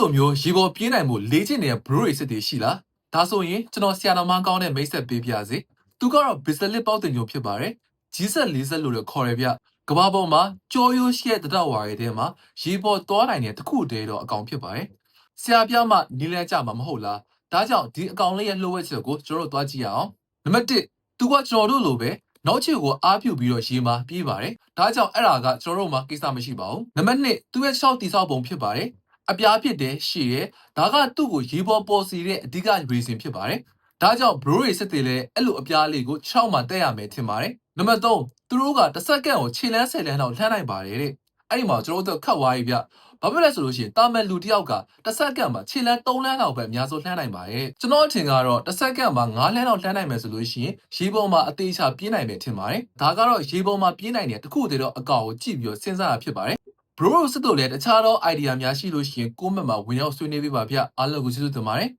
တို့လိုမျိုးရေပေါ်ပြေးနိုင်မှုလေ့ကျင့်နေတဲ့ bro တွေစစ်တွေရှိလားဒါဆိုရင်ကျွန်တော်ဆရာတော်မကောင်းတဲ့မိတ်ဆက်ပေးပြစေသူကတော့ business ပေါက်တင်ညိုဖြစ်ပါတယ်ကြီးဆက်လေးဆက်လို့လည်းခေါ်ရဗျကဘာပေါ်မှာကြောရိုးရှိတဲ့တတဝါရဲ့တဲမှာရေပေါ်သွားနိုင်တဲ့တစ်ခုတည်းတော့အကောင်ဖြစ်ပါတယ်ဆရာပြမှနီးလဲကြမှာမဟုတ်လားဒါကြောင့်ဒီအကောင်လေးရဲ့လှုပ်ဝက်ချက်ကိုကျွန်တော်တို့သွားကြည့်ရအောင်နံပါတ်1သူကကျွန်တော်တို့လိုပဲနောက်ချေကိုအားပြုပြီးတော့ရေမှာပြေးပါတယ်ဒါကြောင့်အဲ့ဒါကကျွန်တော်တို့မှာကိစ္စမရှိပါဘူးနံပါတ်2သူရဲ့6တိဆောက်ပုံဖြစ်ပါတယ် အပြားဖြစ်တယ်ရှည်တယ်ဒါကသူ့ကိုရေပေါ်ပေါ်စီတဲ့အဓိက reason ဖြစ်ပါတယ်ဒါကြောင့် bro တွေစစ်တယ်လဲအဲ့လိုအပြားလေးကို6မှာတက်ရမယ်ထင်ပါတယ်နံပါတ်3သူတို့ကတစ်စက္ကန့်ကိုခြေလန်း10လန်းလောက်လှမ်းနိုင်ပါတယ်တဲ့အဲ့ဒီမှာကျွန်တော်တို့ခတ်သွားပြီဗျဘာဖြစ်လဲဆိုလို့ရှိရင်တာမန်လူတစ်ယောက်ကတစ်စက္ကန့်မှာခြေလန်း3လန်းလောက်ပဲအများဆုံးလှမ်းနိုင်ပါတယ်ကျွန်တော်အထင်ကတော့တစ်စက္ကန့်မှာ9လန်းလောက်လှမ်းနိုင်မယ်ဆိုလို့ရှိရင်ရေပေါ်မှာအသေးချပြေးနိုင်မယ်ထင်ပါတယ်ဒါကတော့ရေပေါ်မှာပြေးနိုင်တဲ့တစ်ခုတည်းတော့အကောင်ကိုကြည့်ပြီးတော့စဉ်းစားတာဖြစ်ပါတယ် bro စစ်တို့လည်းတခြားသော idea များရှိလို့ရှိရင် comment မှာဝင်ရောက်ဆွေးနွေးပေးပါဗျအားလုံးကိုကျေးဇူးတင်ပါတယ်